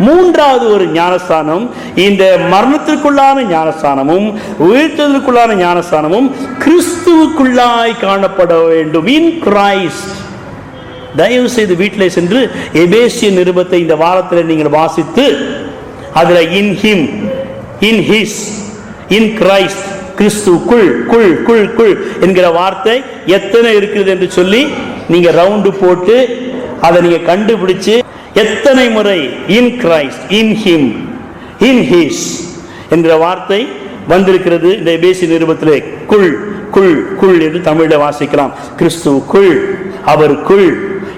மூன்றாவது ஒரு ஞானஸ்தானம் இந்த மரணத்திற்குள்ளான ஞானஸ்தானமும் உயிர்த்ததற்குள்ளான ஞானஸ்தானமும் கிறிஸ்துவுக்குள்ளாய் காணப்பட வேண்டும். இன் கிரைஸ்ட் தயவு செய்து வீட்டில் சென்று எபேசிய நிருபத்தை இந்த வாரத்தில் நீங்கள் வாசித்து அதில் in him in his in Christ கிறிஸ்து குள் குள் குள் என்கிற வார்த்தை எத்தனை இருக்குது என்று சொல்லி நீங்கள் ரவுண்டு போட்டு அதை நீங்கள் கண்டுபிடிச்சு எத்தனை முறை in Christ in him in his என்கிற வார்த்தை வந்திருக்கிறது. இந்த எபேசி நிருபத்திலே குள் குள் குள் என்று தமிழில் வாசிக்கலாம். கிறிஸ்துவுக்குள் அவருக்குள்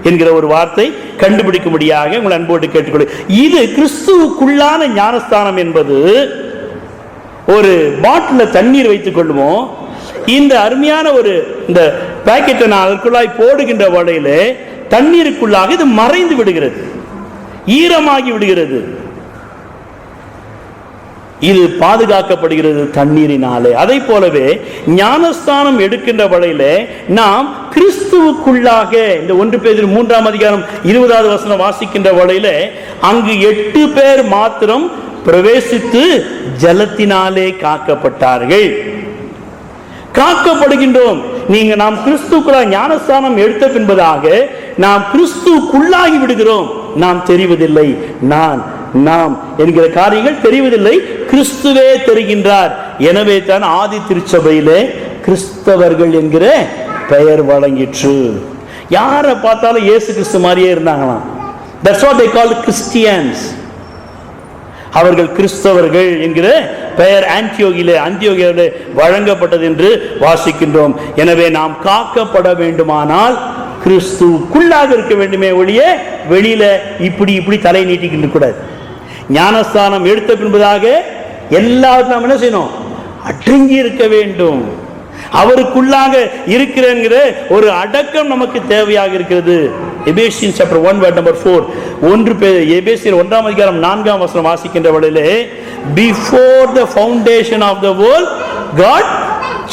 என்கிற ஒரு வார்த்தை கண்டுபிடிக்கும்படியாக உங்கள் அன்போடு கேட்டுக்கொள்ள இது கிறிஸ்துவுக்குள்ளான ஞானஸ்தானம் என்பது ஒரு பாட்டில் தண்ணீர் வைத்துக் கொள்வோம் இந்த அருமையான ஒரு இந்த பாக்கெட்டை நான் அதற்குள்ளாய் போடுகின்ற வடையில தண்ணீருக்குள்ளாக இது மறைந்து விடுகிறது. ஈரமாகி விடுகிறது. இது பாதுகாக்கப்படுகிறது தண்ணீரினாலே. அதை போலவே ஞானஸ்தானம் எடுக்கின்ற வழியில நாம் கிறிஸ்துவுக்குள்ளாக இந்த ஒன்று பேர் மூன்றாம் அதிகாரம் இருபதாவது வசனம் வாசிக்கின்ற வழியில அங்கு எட்டு பேர் மாத்திரம் பிரவேசித்து ஜலத்தினாலே காக்கப்பட்டார்கள். காக்கப்படுகின்றோம். நீங்க நாம் கிறிஸ்துக்குள்ள ஞானஸ்தானம் எடுத்த பின்பதாக நாம் கிறிஸ்துக்குள்ளாகி விடுகிறோம். நாம் தெரிவதில்லை. நான் நாம் என்கிற காரியங்கள் தெரிவதில்லை. கிறிஸ்துவே தெரிகின்றார். எனவே தான் ஆதி திருச்சபையிலே கிறிஸ்தவர்கள் என்கிற பெயர் வழங்கிற்று. யாரை பார்த்தாலும் இயேசு கிறிஸ்து மாதிரியே இருந்தாங்களாம். That's what they call Christians அவர்கள் கிறிஸ்தவர்கள் என்கிற பெயர் ஆன்டியோகிலே அந்தியோகியிலே வழங்கப்பட்டது என்று வாசிக்கின்றோம். எனவே நாம் காக்கப்பட வேண்டுமானால் கிறிஸ்துவுக்குள்ளாக இருக்க வேண்டுமே ஒழிய வெளியில இப்படி இப்படி தலை நீட்டிக்கிட்டு கூடாது ஞானஸ்தானம் எடுத்த பின்பதாக எல்லாரும் நாம் என்ன செய்யணும்? அடங்கி இருக்க வேண்டும். அவருக்குள்ளாக இருக்கிறேங்கிற ஒரு அடக்கம் நமக்கு தேவையாக இருக்கிறது. Ephesian chapter one word number four ஒன்று பே எபேசியர் ஒன்றாம் அதிகாரம் நான்காம் வசனம் வாசிக்கின்ற வழியிலே before the foundation of the world God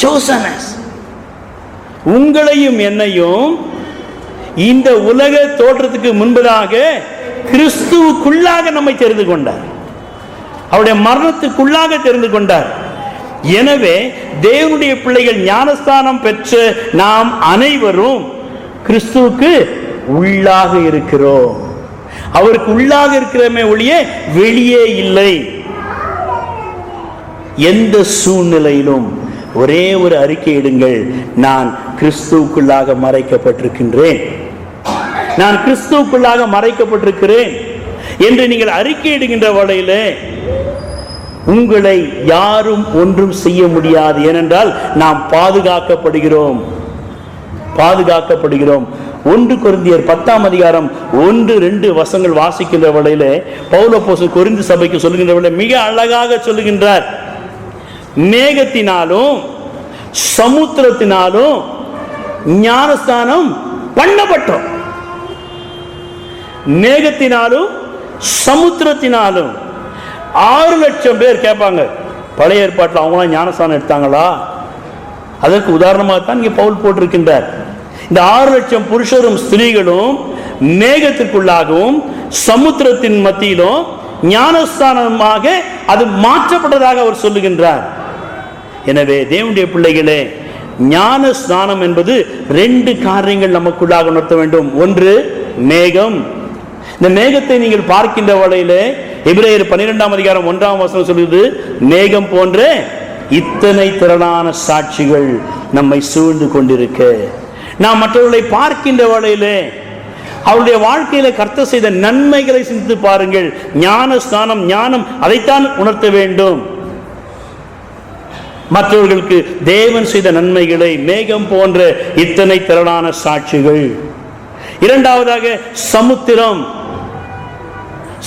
சோசனஸ் உங்களையும் என்னையும் இந்த உலக தோற்றத்துக்கு முன்பதாக கிறிஸ்துவுக்குள்ளாக நம்மை தெரிந்து கொண்டார். அவருடைய மரணத்துக்குள்ளாக தெரிந்து கொண்டார். எனவே தேவனுடைய பிள்ளைகள் ஞானஸ்தானம் பெற்ற நாம் அனைவரும் கிறிஸ்துவுக்கு உள்ளாக இருக்கிறோம். அவருக்கு உள்ளாக இருக்கிறமே ஒழிய வெளியே இல்லை. எந்த சூழ்நிலையிலும் ஒரே ஒரு அறிக்கை இடுங்கள் நான் கிறிஸ்துவுக்குள்ளாக மறைக்கப்பட்டிருக்கின்றேன். நான் கிறிஸ்துவுக்குள்ளாக மறைக்கப்பட்டிருக்கிறேன் என்று நீங்கள் அறிக்கையிடுகின்ற இடுகின்ற உங்களை யாரும் ஒன்றும் செய்ய முடியாது. ஏனென்றால் நாம் பாதுகாக்கப்படுகிறோம். பாதுகாக்கப்படுகிறோம். ஒன்று குருந்தியர் பத்தாம் அதிகாரம் ஒன்று ரெண்டு வசங்கள் வாசிக்கின்ற வகையிலே பௌலப்போசு குறிந்து சபைக்கு சொல்லுகின்ற வழியில் மிக அழகாக சொல்லுகின்றார். மேகத்தினாலும் சமுத்திரத்தினாலும் ஞானஸ்தானம் பண்ணப்பட்டோம். மேகத்தினாலும் சமுத்திரத்தினாலும் ஆறு லட்சம் பேர் கேட்பாங்க பழைய ஏற்பாட்டில் அவங்களாம் ஞானஸ்தானம் எடுத்தாங்களா? அதற்கு உதாரணமாக தான் இங்கே பவுல் போட்டிருக்கின்றார். இந்த ஆறு லட்சம் புருஷரும் ஸ்திரீகளும் மேகத்திற்குள்ளாகவும் சமுத்திரத்தின் மத்தியிலும் ஞானஸ்தானமாக அது மாற்றப்பட்டதாக அவர் சொல்லுகின்றார். எனவே தேவனுடைய பிள்ளைகளே ஞான ஸ்நானம் என்பது ரெண்டு காரியங்கள் நமக்குள்ளாக உணர்த்த வேண்டும். ஒன்று மேகம். இந்த மேகத்தை நீங்கள் பார்க்கின்ற வகையிலே எபிரேயர் பன்னிரெண்டாம் அதிகாரம் ஒன்றாம் வசனம் சொல்லுது மேகம் போன்ற இத்தனை திரளான சாட்சிகள் நம்மை சூழ்ந்து கொண்டிருக்க. நாம் மற்றவர்களை பார்க்கின்ற வகையிலே அவருடைய வாழ்க்கையில கர்த்த செய்த நன்மைகளை சிந்தித்து பாருங்கள். ஞான ஸ்தானம் ஞானம் அதைத்தான் உணர்த்த வேண்டும். மற்றவர்களுக்கு தேவன் செய்த நன்மைகளை மேகம் போன்ற இத்தனை திரளான சாட்சிகள். இரண்டாவதாக சமுத்திரம்.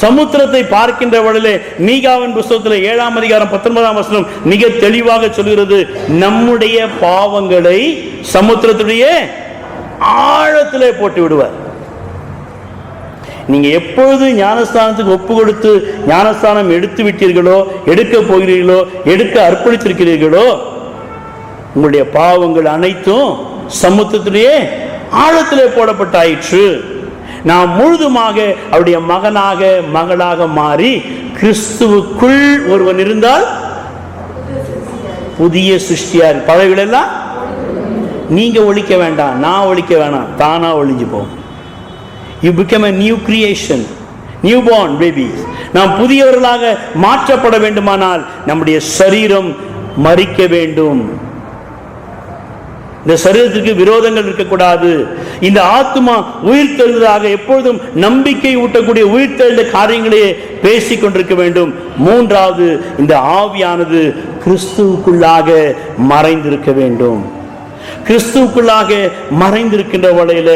சமுத்திரத்தை பார்க்கின்ற வழியிலே மீகாவின் புஸ்தகத்தில் ஏழாம் அதிகாரம் பத்தொன்பதாம் வசனம் மிக தெளிவாக சொல்கிறது நம்முடைய பாவங்களை சமுத்திரத்துடைய ஆழத்திலே போட்டு விடுவார் நீங்க எப்பொழுது ஞானஸ்தானத்துக்கு ஒப்பு கொடுத்து ஞானஸ்தானம் எடுத்து விட்டீர்களோ எடுக்க போகிறீர்களோ எடுக்க அர்ப்பணித்திருக்கிறீர்களோ உங்களுடைய பாவங்கள் அனைத்தும் சமுத்திரத்திலேயே ஆழத்திலே போடப்பட்டாயிற்று. நாம் முழுதுமாக அவருடைய மகனாக மகளாக மாறி கிறிஸ்துவுக்குள் ஒருவன் இருந்தால் புதிய சிருஷ்டியார் பழையகள் எல்லாம் நீங்க ஒழிக்க வேண்டாம் நான் ஒழிக்க வேணாம் தானா ஒழிஞ்சு போகும். You become new creation new born baby நாம் புதியவர்களாக மாற்றப்பட வேண்டுமானால் நம்முடைய சரீரம் மறிக்க வேண்டும். இந்த சரீரத்திற்கு விரோதங்கள் இருக்கக்கூடாது. இந்த ஆத்மா உயிர் தெழுந்ததாக எப்பொழுதும் நம்பிக்கை ஊட்டக்கூடிய உயிர் தெழுந்த காரியங்களையே பேசிக் கொண்டிருக்க வேண்டும். மூன்றாவது இந்த ஆவியானது கிறிஸ்துவுக்குள்ளாக மறைந்திருக்க வேண்டும். கிறிஸ்துவுக்குள்ளாக மறைந்திருக்கின்ற வழியில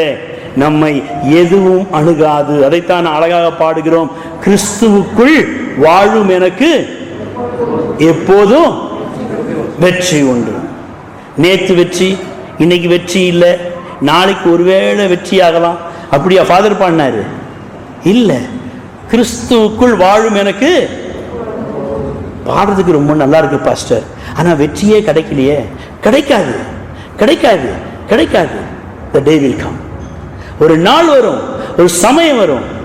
நம்மை எதுவும் அணுகாது. அதைத்தான் அழகாக பாடுகிறோம். கிறிஸ்துவுக்குள் வாழும் எனக்கு எப்போதும் வெற்றி உண்டு. நேற்று வெற்றி இன்னைக்கு வெற்றி இல்லை. நாளைக்கு ஒருவேளை வெற்றி ஆகலாம் அப்படியா ஃபாதர் பாடினாரு. இல்லை. கிறிஸ்துவுக்குள் வாழும் எனக்கு பாடுறதுக்கு ரொம்ப நல்லா இருக்கு பாஸ்டர் ஆனா வெற்றியே கிடைக்கலையே. கிடைக்காது. கிடைக்காது. கிடைக்காது. த டே வில் கம் ஒரு நாள் வரும். ஒரு சமயம் வரும்.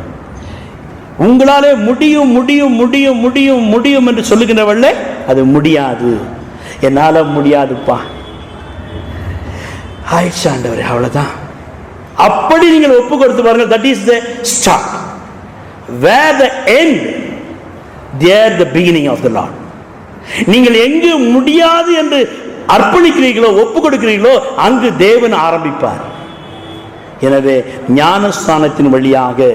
உங்களாலே முடியும் முடியும் முடியும் முடியும் முடியும் என்று சொல்லுகின்றவள்ள அது முடியாது. என்னால முடியாதுப்பா. ஆயிடுச்சு ஆண்டவர் அவ்வளோதான் அப்படி நீங்கள் ஒப்பு கொடுத்து பாருங்கள். That is the start where the end there the beginning of the Lord நீங்கள் எங்கு முடியாது என்று அர்ப்பணிக்கிறீர்களோ ஒப்பு கொடுக்கிறீர்களோ அங்கு தேவன் ஆரம்பிப்பார். எனவே ஞானஸ்தானத்தின் வழியாக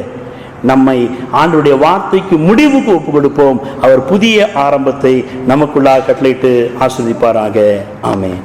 நம்மை ஆண்டுடைய வார்த்தைக்கு முடிவுக்கு ஒப்பு கொடுப்போம் அவர் புதிய ஆரம்பத்தை நமக்குள்ளாக கட்டளையிட்டு ஆஸ்வதிப்பாராக ஆமேன்.